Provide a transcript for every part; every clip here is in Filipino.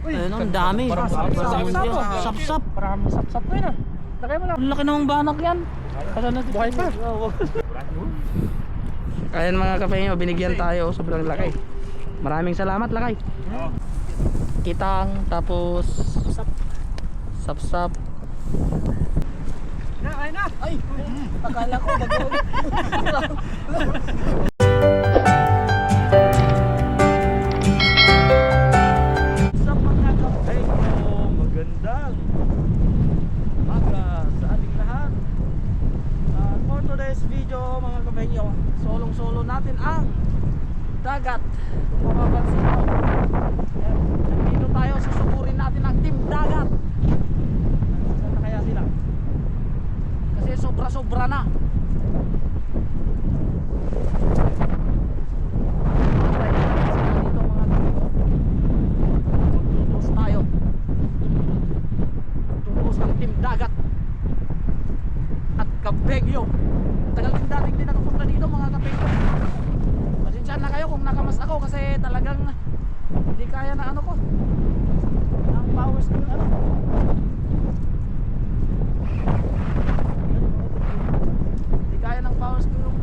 Ayun, ang dami. Sap-sap. Parang sap-sap na yun ah. Lagay mo lang. Ang laki namang banak yan. Kala natin buhay pa. Ayan mga kapengyo, binigyan tayo. Sobrang laki. Maraming salamat, lakay. Kitang, tapos... Sap-sap. Na, ay na. Ay, akala ko bago. today's video mga kapengyo, solong-solo natin ang dagat. Kung mapapansin mo, Ayan, nandito tayo, susukurin natin ang team dagat. Saan na kaya sila? Kasi sobra-sobra na. Antay natin sila dito mga kapengyo. Magtutos tayo. Magtutos ang team dagat. At Kabegyo. Tagal din dating din nakapunta dito mga Kabegyo. Pasensya na kayo kung nakamas ako kasi talagang hindi kaya na ano ko. Ang powers ko ano. Hindi kaya ng powers ko yung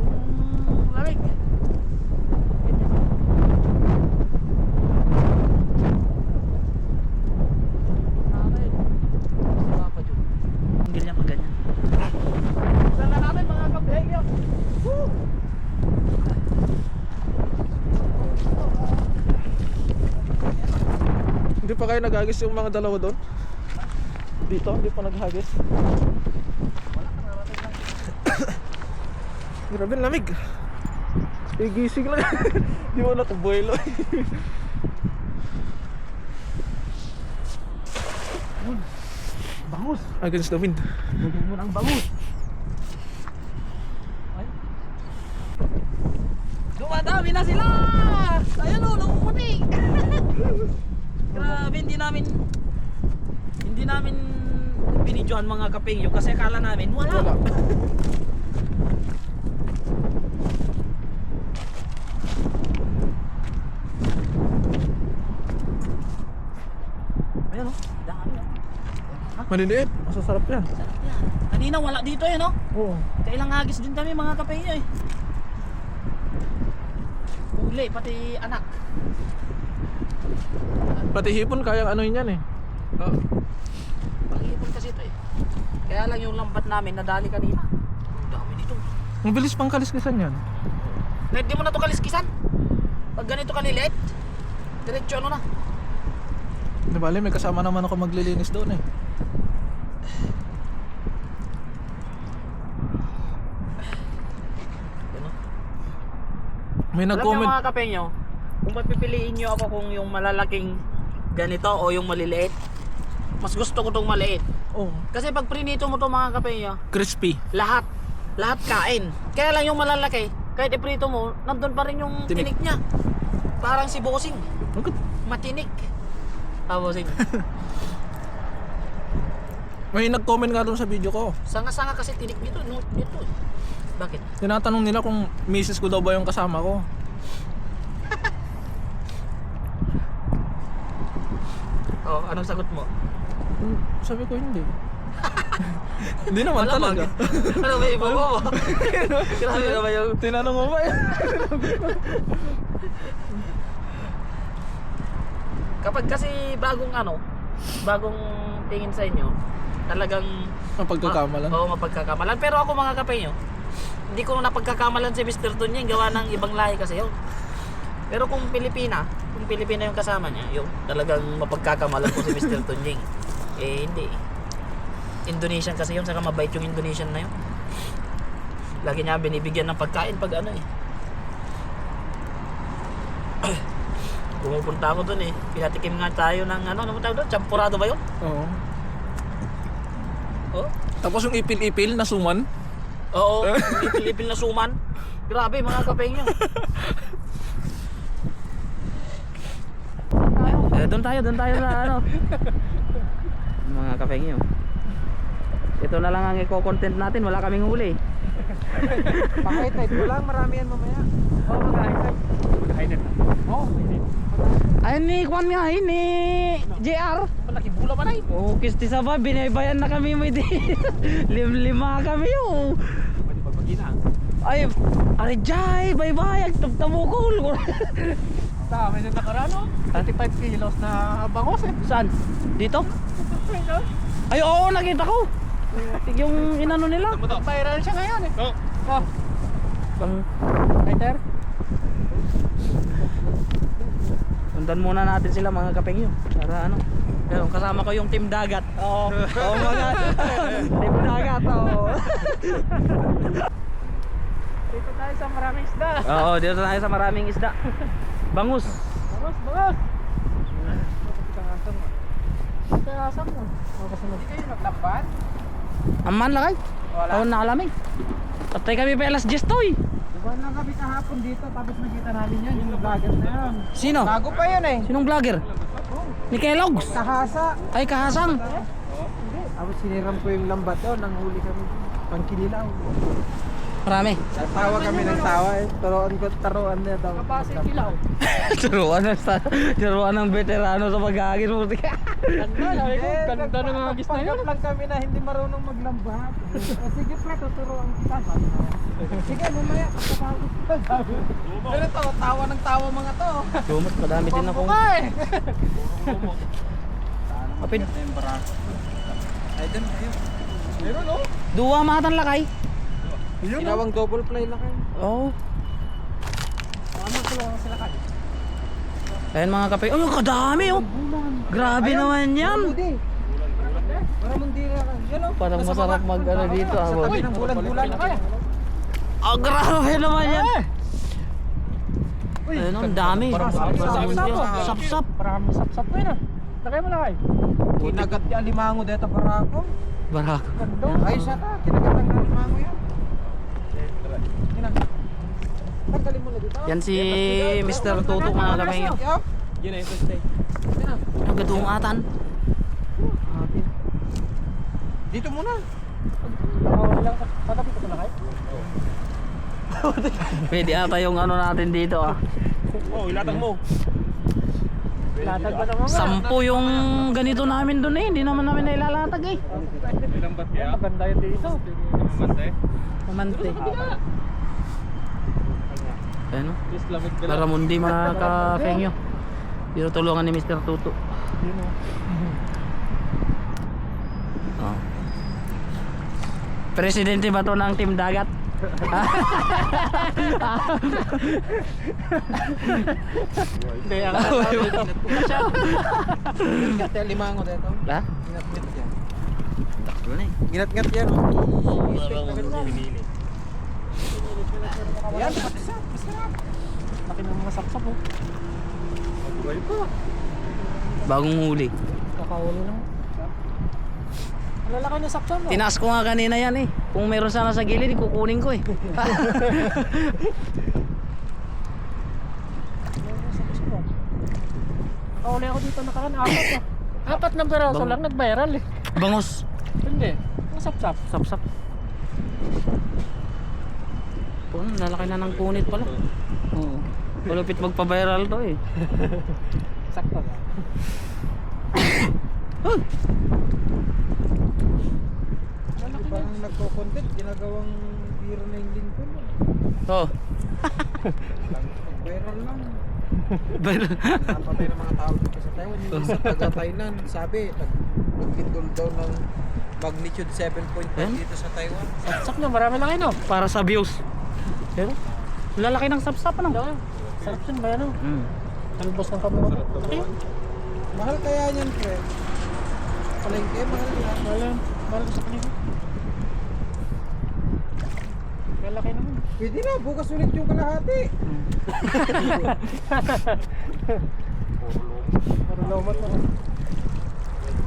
yung lamig. natin. Si Papa Jun. Ang ganyan pag ganyan. Saan na natin mga kabehyo? Woo! Hindi pa kayo naghagis yung mga dalawa doon? Dito, hindi pa naghagis. Grabe, lamig. Igising lang. Di mo nakabuelo. Bangus! Against the wind. Lagyan mo ng bangus! Ay. Dumadami na sila! Ayan o, namumuti! Grabe, hindi namin hindi namin binidyohan mga kapengyo kasi akala namin wala. Wala. Ayan o, dami o. Maliliit. Masasarap yan. Sarap yan. Kanina wala dito eh no? Oo. Kailang hagis din kami mga kapengyo eh. Uli, pati anak. Pati hipon kayang ano yun yan eh. Oo. Pag-ipon kasi ito eh. Kaya lang yung lambat namin nadali kanina. Ang dami dito. Ang bilis pang kaliskisan yan. Kahit di mo na to kaliskisan. Pag ganito kalilit, diretso ano na. Di bali, may kasama naman ako maglilinis doon eh. May Alam niyo nag-comment. mga kapengyo, kung papipiliin niyo ako kung yung malalaking ganito o yung maliliit, mas gusto ko tong maliit. Oh, Kasi pag prinito mo to mga kapengyo, crispy. lahat, lahat kain. Kaya lang yung malalaki, kahit iprito mo, nandun pa rin yung Tinik. tinik, niya. Parang si Bossing, Bakit? matinik. Ah, Bossing. May nag-comment nga doon sa video ko. Sanga-sanga kasi tinik nito, no, dito. Bakit? Tinatanong nila kung misis ko daw ba yung kasama ko. Oh, anong sagot mo? Hmm, Sabi ko hindi. hindi naman Malamang. talaga. ano ba iba mo? Grabe na ba yung... Tinanong mo ba yun? Kapag kasi bagong ano, bagong tingin sa inyo, talagang... Ang pagkakamalan. Oo, mapagkakamalan. Pero ako mga kape nyo, hindi ko napagkakamalan si Mr. Tunyeng, gawa ng ibang lahi kasi yun. Pero kung Pilipina, kung Pilipina yung kasama niya, yun, talagang mapagkakamalan ko si Mr. Tunyeng. Eh, hindi. Indonesian kasi yun, saka mabait yung Indonesian na yun. Lagi niya binibigyan ng pagkain pag ano eh. Pumupunta ako dun eh. Pinatikim nga tayo ng ano, ano tawag doon? Champurado ba yun? Oo. Oh? Tapos yung ipil-ipil na suman. Oo, ipil-ipil na suman. Grabe mga kapeng yun. Doon tayo, doon tayo sa ano. mga kapeng yun. Ito na lang ang i-content natin, wala kaming huli. Pakaitit ko lang, marami yan mamaya. Oo, oh, mag-highlight. Pakaitit. Oo, oh, Ay ni Kwan nga, ay ni JR. Malaki bula pa na eh. Oh, kisti sa ba, binabayan na kami mo di. Lim lima kami oh. Pwede ba pagkina? Ay, ari jay, bye bye, tabukol. Sa amin yung nakarano. 35 kilos na bangos eh. Saan? Dito? Ay, oo, nakita ko. Yung inano nila. Viral siya ngayon eh. Oh, Oh, Bang, lighter. sundan muna natin sila mga kapengyo. Para ano. Pero kasama ko yung team dagat. Oo. Oo mga team dagat. Oo. Dito tayo sa maraming isda. Oo, dito tayo sa maraming isda. Bangus. Bangos, bangos. Kaya asam mo. Hindi kayo naglaban? Aman lang ay. Wala. Taon na alam eh. Patay kami pa alas 10 toy. Diba na kami kahapon dito tapos nakita namin yan, yung vlogger na yan. Sino? Bago pa yun eh. Sinong vlogger? Ni Kellogg's. Kahasa. Ay, kahasang. Tapos siniram ko yung lambat doon, nanghuli kami. Pangkinilaw. Marami. Tawa kami ng tawa eh. Taruan ko, taruan niya daw. Kapasi kilaw. Turuan ng sa turuan ng veterano sa pag-aagis mo. Ganda, sabi ko, ganda ng mga gis na yun. lang kami na hindi marunong maglambat. o sige pre, tuturuan kita. Sige, mamaya, pagkapagod ka. Pero to, tawa ng tawa mga to. Lumot, madami din akong Ay! kapit. Ay, dun, ayun. Meron oh. Duwa matan lakay. Ginawang double play lang kayo. Oh. Ano sila sila kayo? Ayan mga kape. Oh, kadami oh. Grabe naman yan. Para mong di na Yan oh. Parang masarap mag ano dito ah. Sa tabi ng bulan-bulan kaya. Oh, grabe naman yan. Uy, Ayun, ang dami. Sap-sap. Parang sap-sap ko yun ah. Lagay mo lagay. Kinagat yung alimango dito para ako. Barak. Ay, siya ta. Kinagat ang alimango yan. Kinagat. Tanggalin mo na dito. Yan si Mr. Tuto mga kameyo. Yun ay first day. Ang gadungatan. Dito muna. Lang tatabi ko na kayo. Pwede ata yung ano natin dito ah. oh, ilatag mo. Latag ba naman? Sampu yung ganito namin doon eh. Hindi naman namin nailalatag eh. Ilang bat kaya? Maganda yun dito. Mante. Mamante. Ayun oh. Ka Para mundi mga ka-fengyo. Dito tulungan ni Mr. Tuto. Oh. Presidente ba to ng Team Dagat? Hindi, ang Ginat yung limango dito. Ha? Ginat-ngat yan. Taklo na eh. Ginat-ngat yan. Yan, isa, isa. Laki ng mga sapsap oh. Bagong huli. Kakahuli lang. Ang lalaki ng sapsap mo. Tinaas ko nga kanina yan eh. Kung meron sana sa gilid, kukunin ko eh. Nakahuli ako dito nakaraan, apat ah. Apat na peraso Bang- lang, nag-viral eh. Bangos. Hindi, mga sapsap. Sapsap. Oh, lalaki na ng punit pala. Oo. Malupit magpa-viral to eh. Sakto na. Parang nagko-content, ginagawang biro na yung Lincoln. Oh. Viral lang. Viral. Napatay ng mga tao dito sa Taiwan. Yung isa taga Thailand, sabi, nag- nagpindol daw ng magnitude 7.5 Eh? dito sa Taiwan. Na, marami lang ino. Para sa views. Pero, lalaki ng sapsap ano? Sarap yun ba yan? Mm. Talbos ng kami. Okay. Mahal kaya yan, pre? Palengke, mahal yan. Mahal yan. Mahal sa kanila. Malaki naman. Pwede na, bukas ulit yung kalahati. Puro lomat na.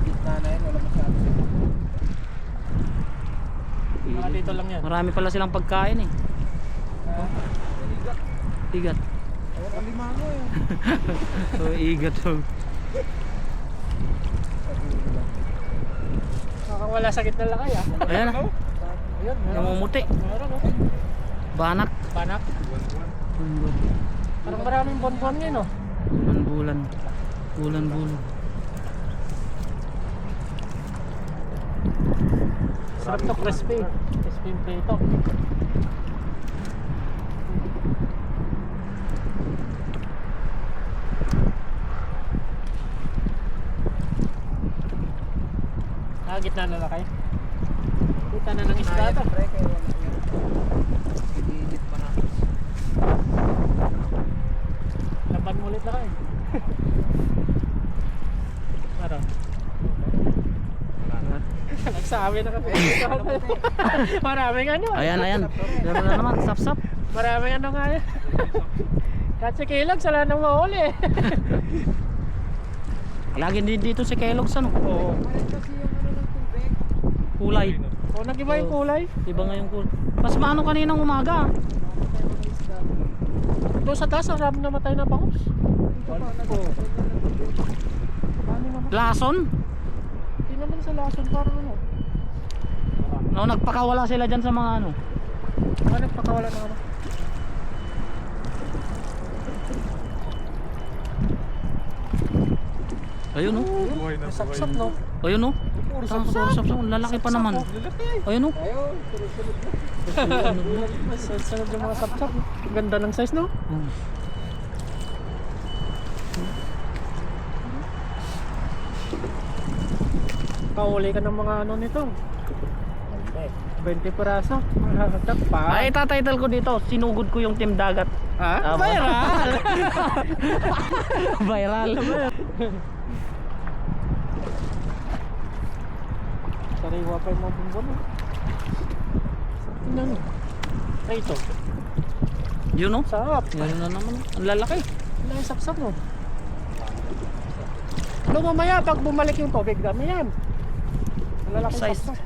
Gitna na yan, wala masyado. Mga dito lang yan. Marami pala silang pagkain eh. Igat. Wala limango yan. Oh, igat. Oh. Nakakawala sa gitna lang kaya. Ayan ah. Ayun, meron. Namumuti. Meron, oh. Banak. Panak. Parang maraming bonbon ngayon, oh. Bulan-bulan. bulan. Bulan-bulan. Sarap to crispy. Crispy yung prito. Ah, gitna na na kayo. Kita na ng isda to. Laban mo ulit na kayo. Ano? Nagsabi na kami. Maraming ano. Ayan, ayan. Meron na naman, sap-sap. Maraming ano nga yan. Kasi kilag, sala nang mahuli. Lagi din dito si Kellogg's ano. Oo. Kulay. O, nag-iba yung kulay. Iba nga yung kulay. Mas maano kaninang umaga. Doon sa taas, rami namatay na bangus. Lason. Hindi naman sa lason, parang ano. No, nagpakawala sila dyan sa mga ano. Ano nagpakawala na ano? Ayun oh. Buhay na Sapsap no? Ayun oh. Puro Ang sapsap. sap Ang lalaki pa naman. Ayun oh. Sunod yung mga sapsap. Ganda ng size no? Hmm. Kauli ka ng mga ano nito. 20 peraso. Malakad pa. Ay, tatitle ko dito. Sinugod ko yung team dagat. Ha? Ah, Viral! Viral. Sariwa pa yung mga bumbon. oh. Tingnan mo. Ay, ito. Yun oh. Sarap. Yun na naman. Ang lalaki. Yung sapsap mo? Ano mamaya pag bumalik yung tubig, dami yan. Malalaki Size. sapsap.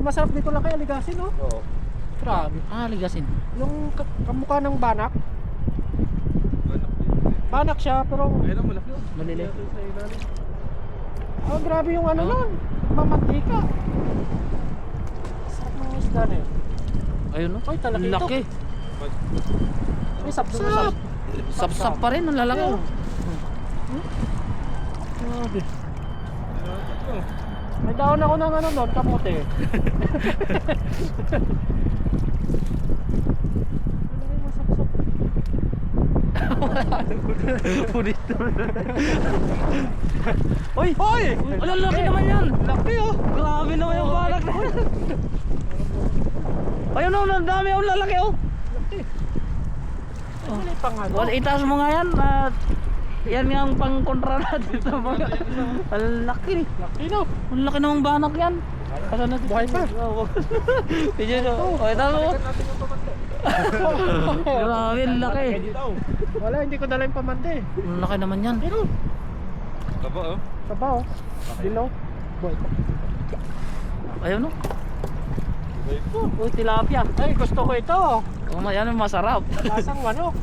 Masarap dito lang kay Aligasin, no? Oo. Grabe. Ah, ligasin. Yung ka- kamukha ng banak. Banak siya, pero... Ayun ang malaki oh. Maliliit. Oh, grabe yung ano Oh. nun. Mamantika. Sarap ng isda na yun. Ayun oh. Ay, talaga ito. Laki. May sapsap. Sap-sap pa rin. Ang lalaki oh. Grabe. May daon ako ng ano doon, kamote. Ano yung masapsap? Punit Uy! Uy! Ang lalaki naman yan! Laki oh! Grabe naman yung balak na yan! Ayun oh, ang dami oh, lalaki oh! Wala pang ano. Wala, itaas mo nga yan at yan nga ang pang-kontra natin sa mga Ang laki Laki no. Ang laki namang banak yan Kasa natin Buhay pa. Tignan nyo O ito mo Grabe laki Wala, hindi ko dala yung pamante. Ang laki naman yan Pero, Taba oh. saba oh. Dilaw. Boy. Ayun oh Buhay ko. Uy, tilapia Ay, gusto ko ito. Oh, yan ang masarap Lasang manok.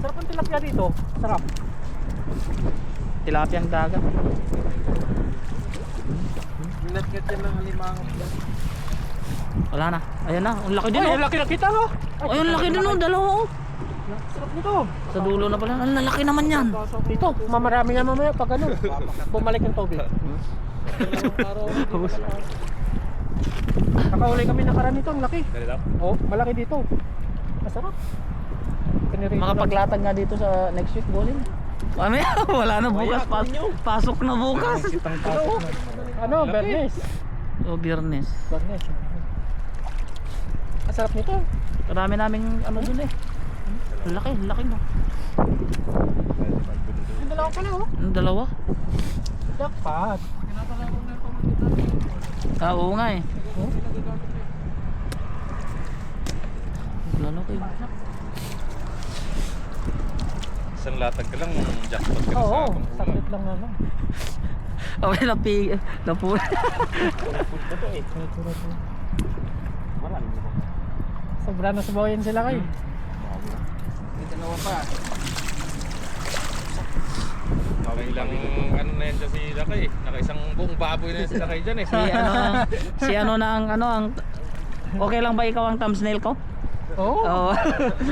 Sarap ang tilapia dito. Sarap. Tilapiang dagat Ginat-gat yan ng alimango. Wala na Ayan na, ang laki din Ay, oh ang laki na kita no. Ay, ang laki din oh, dalawa oh Sarap nito. Sa dulo na pala, ang lalaki naman yan Dito, mamarami nga mamaya pag ano, bumalik yung tubig. Nakauli kami nakaraan nito, ang laki. Oh, malaki dito. Masarap. Makapaglatag nga dito sa next week bowling. Mamaya, wala na bukas. Pas pasok na bukas. Ano, Bernes. O, biyernes. Bernes. Ang sarap nito. Karami naming ano dun eh. Ang laki, ang laki no. Ang dalawa pala oh. Ang dalawa. Jackpot. Ah, oo nga eh. Oh? Lalaki. Isang latag ka lang, jackpot ka na sa Oo, pangkulang. sakit lang ano. Okay, napi, napu. Marami mo. Sobra na subawayan sila kayo. May dalawa pa. Nakailang ano na yan dyan si Lakay. Nakaisang buong baboy na yan si Lakay dyan eh. si ano, si ano na ang ano ang Okay lang ba ikaw ang thumbnail ko? Oo. Oo.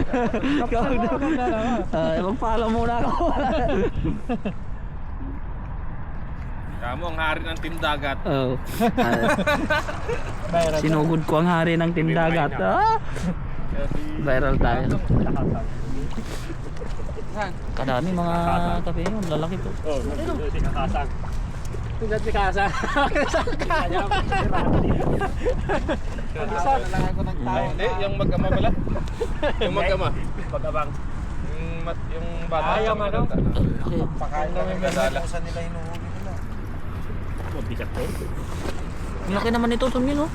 Ikaw na. naman. Ah, mag-follow muna ako. Kamo ang hari ng tindagat. Oo. Ah, sinugod ko ang hari ng tindagat. Ah, viral tayo. Kadami mga kape yun. Lalaki po. Tingnan si Kasa. Saan ka? Isa na lang ako ng tao. Hindi, yung mag-ama pala. yung mag-ama. Mag-abang. Yung, bata. Yung ano? Pakain namin Kadala. saan nila hinuhuli nila. Ang laki naman ito, Tumil, oh.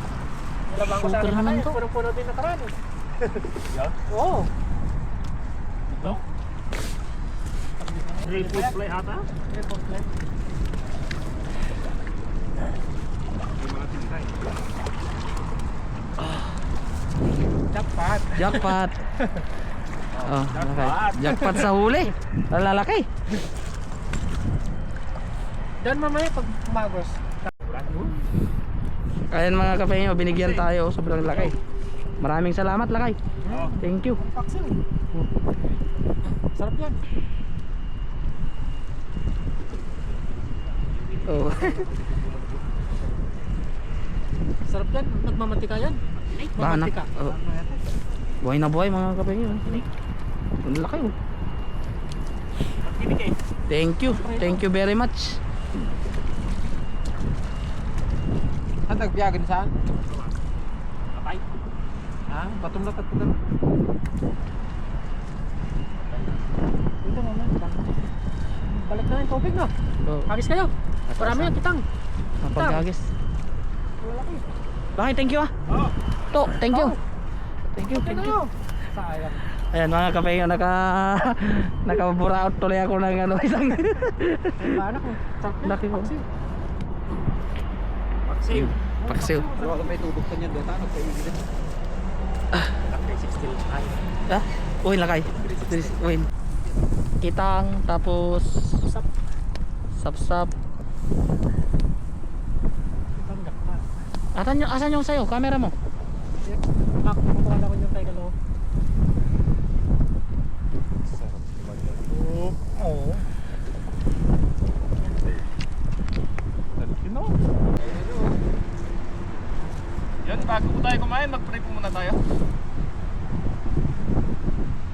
Super naman to. Puno-puno din nakaraan eh. Oo. Rainbow fly ata? Triple play. Jackpot. Jackpot. Oh, laki. Jackpot sa huli. Lalaki. Diyan mamaya pag magos. Ayan mga kape nyo, binigyan tayo. Sobrang laki. Maraming salamat, Lakay. Thank you. Sarap yan. Oh. Sarap yan. Nagmamantika yan. Mamantika. Oh. Buhay na buhay mga kape nyo. Ang laki oh. Thank you. Thank you very much. Ang nagbiyagan saan? Patay. Ha? Batum na tatlo na. Ito naman. Balik na yung tubig no? Agis kayo. Marami yan kitang. Mapagkagis. Malaki. Bakit thank you ah. To, thank you. Thank you, thank you. Sayang. Ayan mga kape nyo, naka nakaburaot tuloy ako ng ano isang Ang banak mo. Laki ko. Paksil. paksiw. Pero kung may tubig ka niyan, deta, nagpaigil. Ah, uy lakay. Uy. Kitang tapos Sap. sapsap. Na. Asan yung asan yung sayo? Camera mo. Mak, kukuha na ko yung tayo galaw. Oo. Sino? Yan, bago po tayo mag-pray po muna tayo.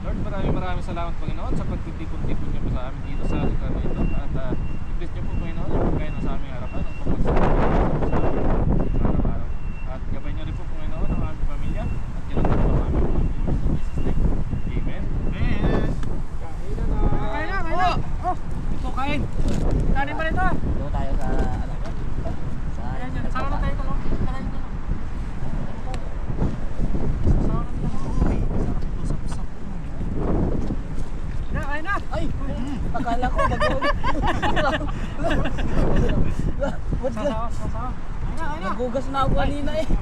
Lord, maraming maraming salamat Panginoon sa pagtitipon-tipon niyo po sa amin dito sa lugar na ito. At uh, i-bless niyo po Panginoon yung pagkain na sa aming harapan ang pagpagsalamat sa araw-araw. At gabay niyo rin po Panginoon ang aming pamilya at kinagod po ang aming mga viewers in Jesus name. Amen. Amen. Kain na na. Kain na, kain na. Oh, ito kain. Kanin pa nito. Doon tayo sa ano? Sa Ayan yan. Sama na tayo ko. Kain na. Sama na tayo. Uy, sarap ito. Sap-sap. Na, kain na. Ay, Akala ko bago. Ba't ka? sasawa, sasawa. Kain Nagugas na ako kanina eh.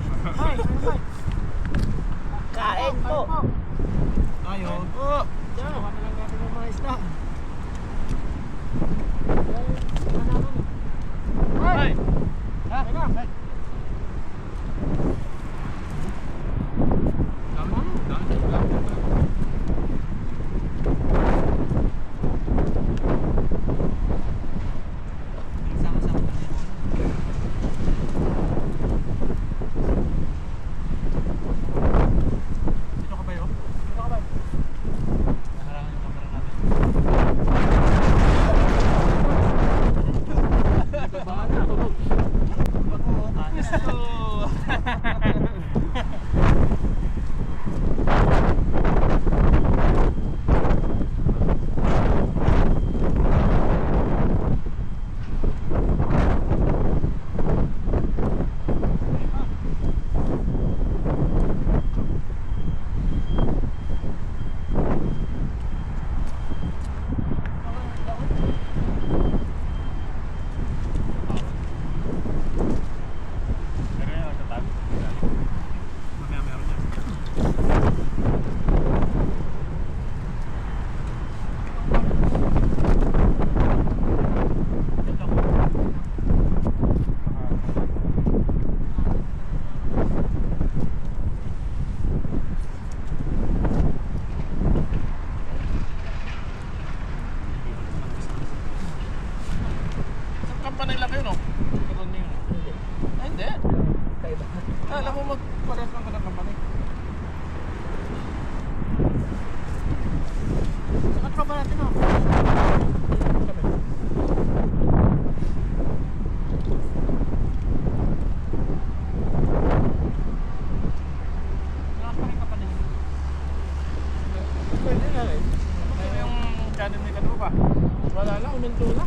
ng tula.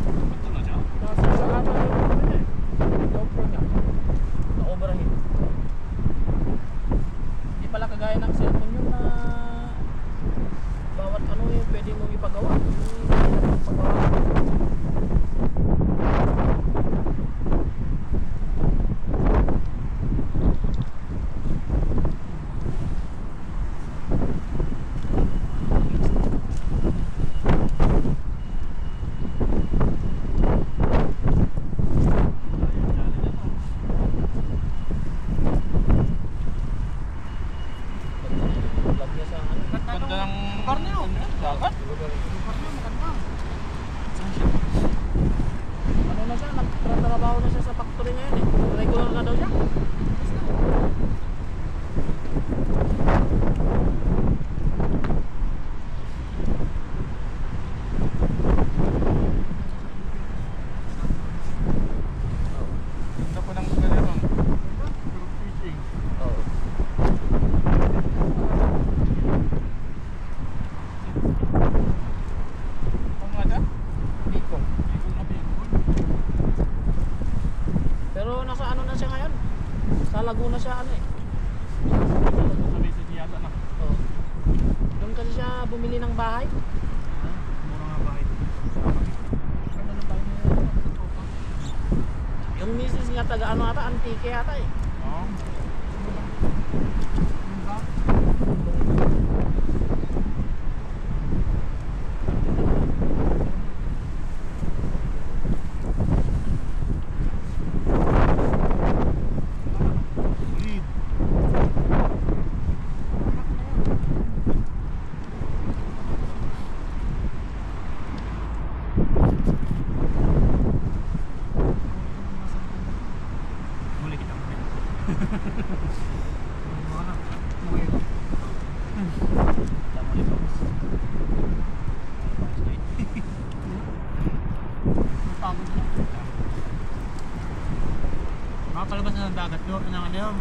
bumili ng bahay? Mura nga bahay. Ano na bahay mo? Yung misis niya taga ano ata, antike ata eh. Oo. Tama Papalabas na ng dagat, yun, ng ano yun,